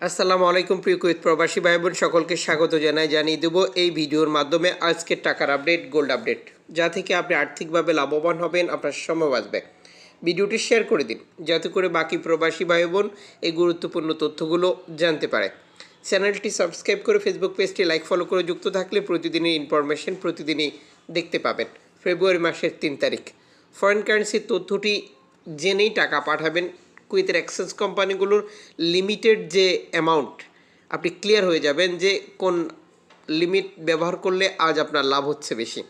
আসসালামু আলাইকুম, প্রিয় কুয়েত প্রবাসী ভাই বোন সকলকে স্বাগত জানাই, জানিয়ে দেবো এই ভিডিওর মাধ্যমে আজকের টাকার আপডেট, গোল্ড আপডেট, যা থেকে আপনি আর্থিকভাবে লাভবান হবেন, আপনার সময় বাঁচবে। ভিডিওটি শেয়ার করে দিন, যাতে করে বাকি প্রবাসী ভাই বোন এই গুরুত্বপূর্ণ তথ্যগুলো জানতে পারে। চ্যানেলটি সাবস্ক্রাইব করে ফেসবুক পেজটি লাইক, ফলো করে যুক্ত থাকলে প্রতিদিনের ইনফরমেশন প্রতিদিনই দেখতে পাবেন, ফেব্রুয়ারি মাসের তিন তারিখ। ফরেন কারেন্সির তথ্যটি জেনেই টাকা পাঠাবেন কুয়েতের এক্সচেঞ্জ কোম্পানিগুলোর লিমিটেড যে অ্যামাউন্ট আপনি ক্লিয়ার হয়ে যাবেন যে কোন লিমিট ব্যবহার করলে আজ আপনার লাভ হচ্ছে বেশি।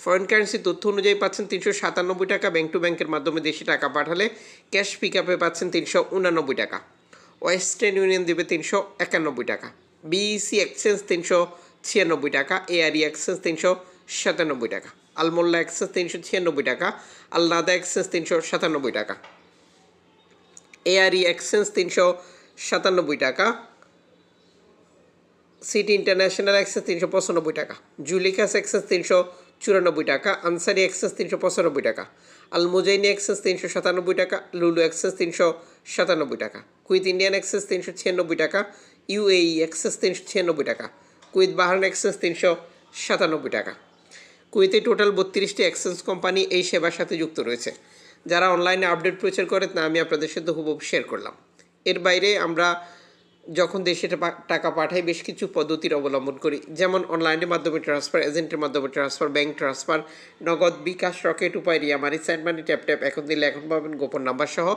ফরেন কারেন্সি তথ্য অনুযায়ী পাচ্ছেন তিনশো সাতানব্বই টাকা ব্যাংক টু ব্যাংকের মাধ্যমে দেশি টাকা পাঠালে ক্যাশ পিক আপে পাচ্ছেন তিনশো উনানব্বই টাকা। ওয়েস্টার্ন ইউনিয়ন দেবে তিনশো একানব্বই টাকা। বিইসি এক্সচেঞ্জ তিনশো ছিয়ানব্বই টাকা এআরই এক্সচেঞ্জ তিনশো সাতানব্বই টাকা। আলমোল্লা এক্সচেঞ্জ তিনশো ছিয়ানব্বই টাকা আলনাদা এক্সচেঞ্জ তিনশো সাতানব্বই টাকা। এআরই এক্সচেঞ্জ তিনশো সাতানব্বই টাকা। সিটি ইন্টারন্যাশনাল এক্সেস তিনশো পঁচানব্বই টাকা। জুলিকাস এক্সেস তিনশো চুরানব্বই টাকা। আনসারি এক্সেস তিনশো পঁচানব্বই টাকা। আলমোজাইনি এক্সেস তিনশো সাতানব্বই টাকা। লুলু এক্সেস তিনশো সাতানব্বই টাকা। কুইথ ইন্ডিয়ান এক্সেস তিনশো ছিয়ানব্বই টাকা। ইউএই এক্সেস তিনশো ছিয়ানব্বই টাকা। কুইথ বাহারান এক্সেস তিনশো সাতানব্বই টাকা। কুয়েতে টোটাল বত্রিশটি এক্সচেঞ্জ কোম্পানি এই সেবার সাথে যুক্ত রয়েছে। যারা অনলাইনে আপডেট প্রচার করে, তা আমি আপনাদের সাথে হুবহু শেয়ার করলাম। এর বাইরে আমরা যখন দেশে টাকা পাঠাই, বেশ কিছু পদ্ধতির অবলম্বন করি। যেমন অনলাইনের মাধ্যমে ট্রান্সফার এজেন্টের মাধ্যমে transfer bank transfer Nagad bKash Rocket Upay Ria money send money tap tap এখন দিলে এখন পাবেন গোপন নাম্বার সহ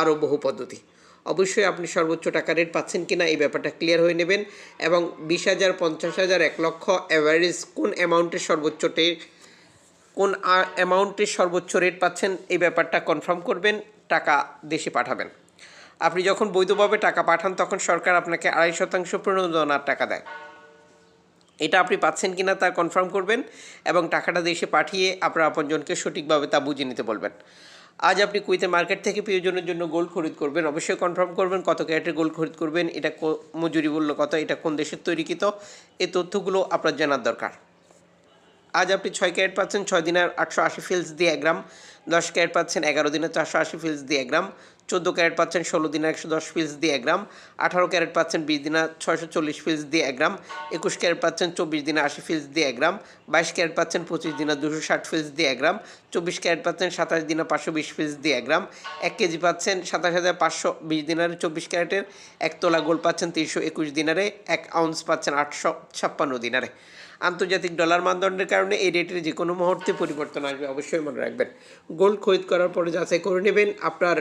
আরও বহু পদ্ধতি। অবশ্যই আপনি সর্বোচ্চ টাকা রেট পাচ্ছেন কিনা এই ব্যাপারটা ক্লিয়ার হয়ে নেবেন এবং বিশ হাজার, পঞ্চাশ হাজার, এক লক্ষ অ্যাভারেজ কোন অ্যামাউন্টের সর্বোচ্চ কোন অ্যামাউন্টের সর্বোচ্চ রেট পাচ্ছেন এই ব্যাপারটা কনফার্ম করবেন, টাকা দেশে পাঠাবেন। আপনি যখন বৈধভাবে টাকা পাঠান, তখন সরকার আপনাকে আড়াই শতাংশ প্রণোদনার টাকা দেয়। এটা আপনি পাচ্ছেন কি না তা কনফার্ম করবেন এবং টাকাটা দেশে পাঠিয়ে আপনার আপনজনকে সঠিকভাবে তা বুঝে নিতে বলবেন। আজ আপনি কুইতে মার্কেট থেকে প্রিয়জনের জন্য গোল্ড খরিদ করবেন, অবশ্যই কনফার্ম করবেন কত ক্যারেটের গোল্ড খরিদ করবেন, এটা মজুরি মূল্য কত, এটা কোন দেশের তৈরিকৃত এই তথ্যগুলো আপনার জানার দরকার। আজ আপনি ছয় ক্যারেট পাচ্ছেন, ছয় দিনের আটশো আশি ফিলস দিয়ে এক গ্রাম, দশ ক্যারেট পাচ্ছেন, এগারো দিনের চারশো আশি ফিলস দিয়ে এক গ্রাম, চোদ্দ ক্যারেট পাচ্ছেন, ষোলো দিনের একশো দশ ফিলস দিয়ে এক গ্রাম, আঠারো ক্যারেট পাচ্ছেন, বিশ দিনা ছয়শো চল্লিশ ফিলস দিয়ে এক গ্রাম, একুশ ক্যারেট পাচ্ছেন, চব্বিশ দিনে আশি ফিলস দিয়ে এক গ্রাম, বাইশ ক্যারেট পাচ্ছেন, পঁচিশ দিনে দুশো ষাট ফিলস দিয়ে এক গ্রাম, চব্বিশ ক্যারেট পাচ্ছেন, সাতাশ দিনে পাঁচশো বিশ ফিলস দিয়ে এক গ্রাম, এক কেজি পাচ্ছেন, সাতাশ হাজার পাঁচশো বিশ দিনারে চব্বিশ ক্যারেটের, এক তোলা গোল পাচ্ছেন, তিনশো একুশ দিনারে, এক আউন্স পাচ্ছেন, আটশো ছাপ্পান্ন দিনারে। আন্তর্জাতিক ডলার মানদণ্ডের কারণে এই রেটের যে কোনো মুহূর্তে পরিবর্তন আসবে, অবশ্যই মনে রাখবেন। গোল্ড খরিদ করার পরে যাচাই করে নেবেন আপনার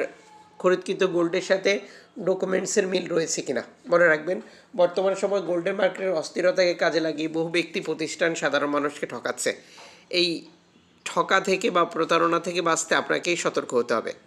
খরিদকৃত গোল্ডের সাথে ডকুমেন্টসের মিল রয়েছে কিনা। মনে রাখবেন, বর্তমান সময় গোল্ডের মার্কেটের অস্থিরতাকে কাজে লাগিয়ে বহু ব্যক্তি, প্রতিষ্ঠান সাধারণ মানুষকে ঠকাচ্ছে। এই ঠকা থেকে বা প্রতারণা থেকে বাঁচতে আপনাকেই সতর্ক হতে হবে।